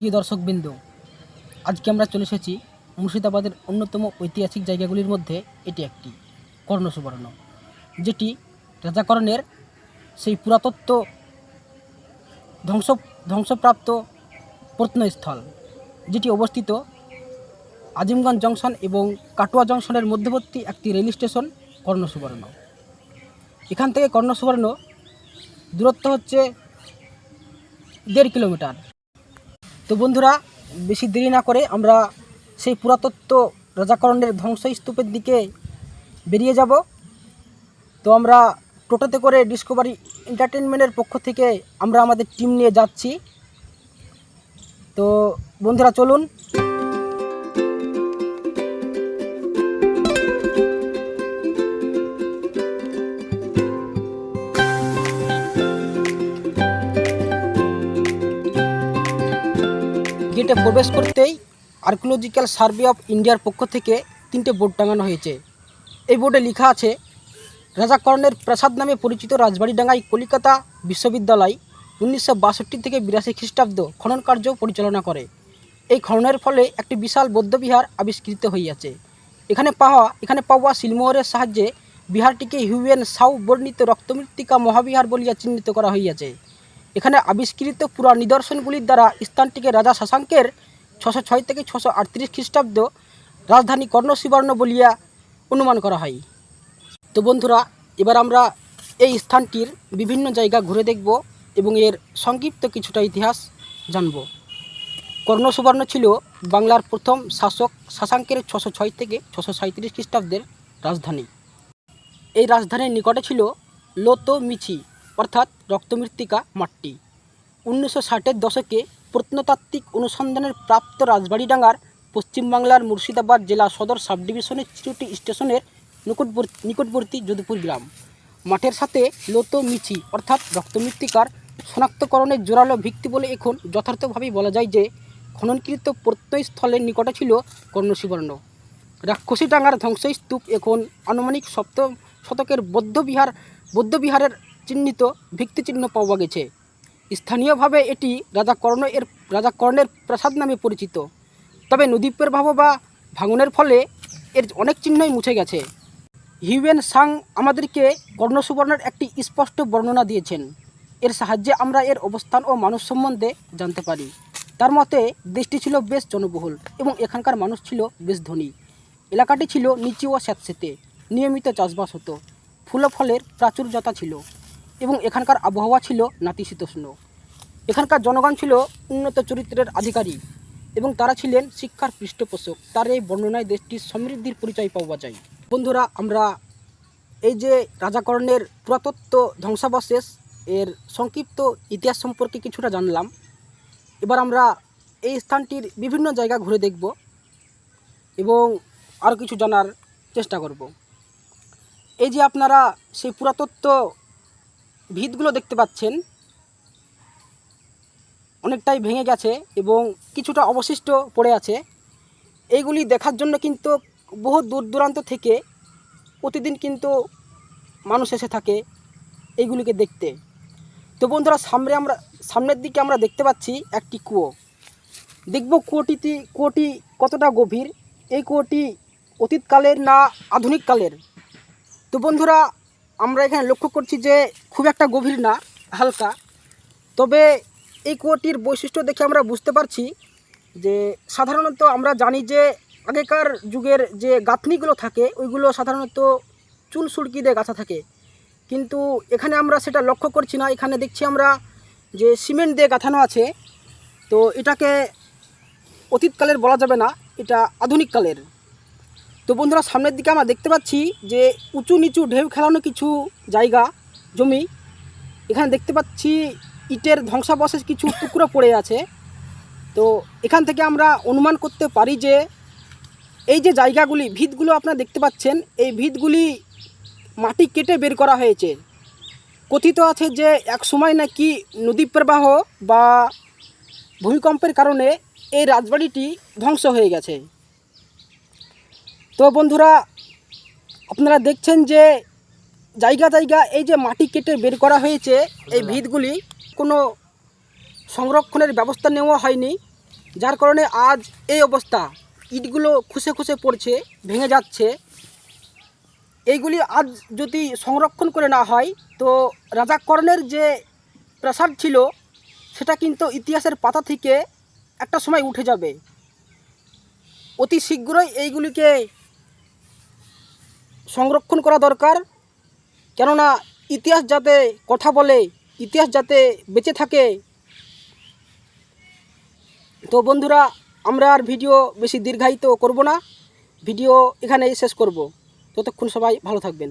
প্রিয় দর্শকবৃন্দ, আজকে আমরা চলে এসেছি মুর্শিদাবাদের অন্যতম ঐতিহাসিক জায়গাগুলির মধ্যে এটি একটি, কর্ণসুবর্ণ, যেটি রাজাকরণের সেই পুরাতত্ত্ব ধ্বংস, ধ্বংসপ্রাপ্ত প্রত্নস্থল, যেটি অবস্থিত আজিমগঞ্জ জংশন এবং কাটোয়া জংশনের মধ্যবর্তী একটি রেল স্টেশন, কর্ণসুবর্ণ। এখান থেকে কর্ণসুবর্ণ দূরত্ব হচ্ছে দেড় কিলোমিটার। তো বন্ধুরা, বেশি দেরি না করে আমরা সেই পুরাতত্ত্ব রাজাকরণের ধ্বংসস্তূপের দিকে বেরিয়ে যাব। তো আমরা টোটোতে করে ডিসকভারি এন্টারটেনমেন্টের পক্ষ থেকে আমরা আমাদের টিম নিয়ে যাচ্ছি। তো বন্ধুরা, চলুন। গেটে প্রবেশ করতেই আর্কিওলজিক্যাল সার্ভে অফ ইন্ডিয়ার পক্ষ থেকে তিনটে বোর্ড টাঙানো হয়েছে। এই বোর্ডে লেখা আছে, রাজাকর্ণের প্রাসাদ নামে পরিচিত রাজবাড়িডাঙ্গাই কলিকাতা বিশ্ববিদ্যালয় উনিশশো বাষট্টি থেকে বিরাশি খ্রিস্টাব্দ খনন কার্য পরিচালনা করে। এই খননের ফলে একটি বিশাল বৌদ্ধবিহার আবিষ্কৃত হইয়াছে। এখানে পাওয়া এখানে পাওয়া শিলমোহরের সাহায্যে বিহারটিকে হিউয়েন সাউ বর্ণিত রক্তমৃত্তিকা মহাবিহার বলিয়া চিহ্নিত করা হইয়াছে। এখানে আবিষ্কৃত পুরা নিদর্শনগুলির দ্বারা স্থানটিকে রাজা শশাঙ্কের ছশো ছয় থেকে ছশো আটত্রিশ খ্রিস্টাব্দ রাজধানী কর্ণসুবর্ণ বলিয়া অনুমান করা হয়। তো বন্ধুরা, এবার আমরা এই স্থানটির বিভিন্ন জায়গা ঘুরে দেখব এবং এর সংক্ষিপ্ত কিছুটা ইতিহাস জানব। কর্ণসুবর্ণ ছিল বাংলার প্রথম শাসক শশাঙ্কের ছশো ছয় থেকে ছশো সাঁত্রিশ খ্রিস্টাব্দের রাজধানী। এই রাজধানীর নিকটে ছিল লোতো মিছি অর্থাৎ রক্তমৃত্তিকা মাট্টি উনিশশো ষাটের দশকে প্রত্নতাত্ত্বিক অনুসন্ধানের প্রাপ্ত রাজবাড়িডাঙ্গার পশ্চিমবাংলার মুর্শিদাবাদ জেলা সদর সাব ডিভিশনের চিরুটি স্টেশনের নিকটবর্তী নিকটবর্তী যদুপুর গ্রাম। মাঠের সাথে লোতো মিছি অর্থাৎ রক্তমৃত্তিকার শনাক্তকরণের জোরালো ভিত্তি বলে এখন যথার্থভাবেই বলা যায় যে, খননকৃত প্রত্যয়স্থলের নিকটে ছিল কর্ণসুবর্ণ রাক্ষসীডাঙ্গার ধ্বংসস্তূপ এখন আনুমানিক সপ্তম শতকের বৌদ্ধবিহার বৌদ্ধবিহারের চিহ্নিত ভিত্তিচিহ্ন পাওয়া গেছে। স্থানীয়ভাবে এটি রাজা কর্ণ এর রাজা কর্ণের প্রাসাদ নামে পরিচিত। তবে নদীপের ভাব বা ভাঙনের ফলে এর অনেক চিহ্নই মুছে গেছে। হিউয়েন সাং আমাদেরকে কর্ণসুবর্ণের একটি স্পষ্ট বর্ণনা দিয়েছেন। এর সাহায্যে আমরা এর অবস্থান ও মানুষ সম্বন্ধে জানতে পারি। তার মতে, দেশটি ছিল বেশ জনবহুল এবং এখানকার মানুষ ছিল বেশ ধনী। এলাকাটি ছিল নিচু ও স্যাঁতস্যাঁতে নিয়মিত চাষবাস হতো। ফুল ফলের প্রাচুর্যতা ছিল। এবং এখানকার আবহাওয়া ছিল নাতিশীতোষ্ণ এখানকার জনগণ ছিল উন্নত চরিত্রের আধিকারী এবং তারা ছিলেন শিক্ষার পৃষ্ঠপোষক। তার এই বর্ণনায় দেশটির সমৃদ্ধির পরিচয় পাওয়া যায়। বন্ধুরা, আমরা এই যে রাজাকরণের পুরাতত্ত্ব ধ্বংসাবশেষ, এর সংক্ষিপ্ত ইতিহাস সম্পর্কে কিছুটা জানলাম। এবার আমরা এই স্থানটির বিভিন্ন জায়গা ঘুরে দেখব এবং আরও কিছু জানার চেষ্টা করব। এই যে আপনারা সেই পুরাতত্ত্ব ভিতগুলো দেখতে পাচ্ছেন। অনেকটাই ভেঙে গেছে এবং কিছুটা অবশিষ্ট পড়ে আছে। এইগুলি দেখার জন্য কিন্তু বহু দূর দূরান্ত থেকে প্রতিদিন কিন্তু মানুষ এসে থাকে এইগুলিকে দেখতে। তো বন্ধুরা, সামনে আমরা, সামনের দিকে আমরা দেখতে পাচ্ছি একটি কুয়ো। দেখব কুয়োটিতে, কুয়োটি কতটা গভীর? এই কুয়োটি অতীতকালের না আধুনিক কালের? তো বন্ধুরা, আমরা এখানে লক্ষ্য করছি যে খুব একটা গভীর না, হালকা। তবে এই কুয়োটির বৈশিষ্ট্য দেখে আমরা বুঝতে পারছি যে সাধারণত আমরা জানি যে আগেকার যুগের যে গাঁথনিগুলো থাকে, ওইগুলো সাধারণত চুন সুড়কি দিয়ে গাঁথা থাকে। কিন্তু এখানে আমরা সেটা লক্ষ্য করছি না। এখানে দেখছি আমরা যে সিমেন্ট দিয়ে গাঁথানো আছে। তো এটাকে অতীতকালের বলা যাবে না, এটা আধুনিক কালের। তো বন্ধুরা, সামনের দিকে আমরা দেখতে পাচ্ছি যে উঁচু নিচু ঢেউ খেলানো কিছু জায়গা। জমি, এখানে দেখতে পাচ্ছি ইটের ধ্বংসাবশেষ কিছু টুকরো পড়ে আছে। তো এখান থেকে আমরা অনুমান করতে পারি যে, এই যে জায়গাগুলি, ভিতগুলো আপনারা দেখতে পাচ্ছেন, এই ভিতগুলি মাটি কেটে বের করা হয়েছে। কথিত আছে যে, এক সময় নাকি নদী প্রবাহ বা ভূমিকম্পের কারণে এই রাজবাড়িটি ধ্বংস হয়ে গেছে। তো বন্ধুরা, আপনারা দেখছেন যে জায়গা জায়গা এই যে মাটি কেটে বের করা হয়েছে, এই ভিতগুলি কোনো সংরক্ষণের ব্যবস্থা নেওয়া হয়নি। যার কারণে আজ এই অবস্থা। ইটগুলো খুশে খুশে পড়ছে, ভেঙে যাচ্ছে। এইগুলি আজ যদি সংরক্ষণ করে না হয়, তো রাজাকর্ণের যে প্রাসাদ ছিল, সেটা কিন্তু ইতিহাসের পাতা থেকে একটা সময় উঠে যাবে। অতি শীঘ্রই এইগুলিকে সংরক্ষণ করা দরকার। কেননা ইতিহাস যাতে কথা বলে, ইতিহাস যাতে বেঁচে থাকে। তো বন্ধুরা, আমরা আর ভিডিও বেশি দীর্ঘায়িত করব না। ভিডিও এখানেই শেষ করব। ততক্ষণ সবাই ভালো থাকবেন।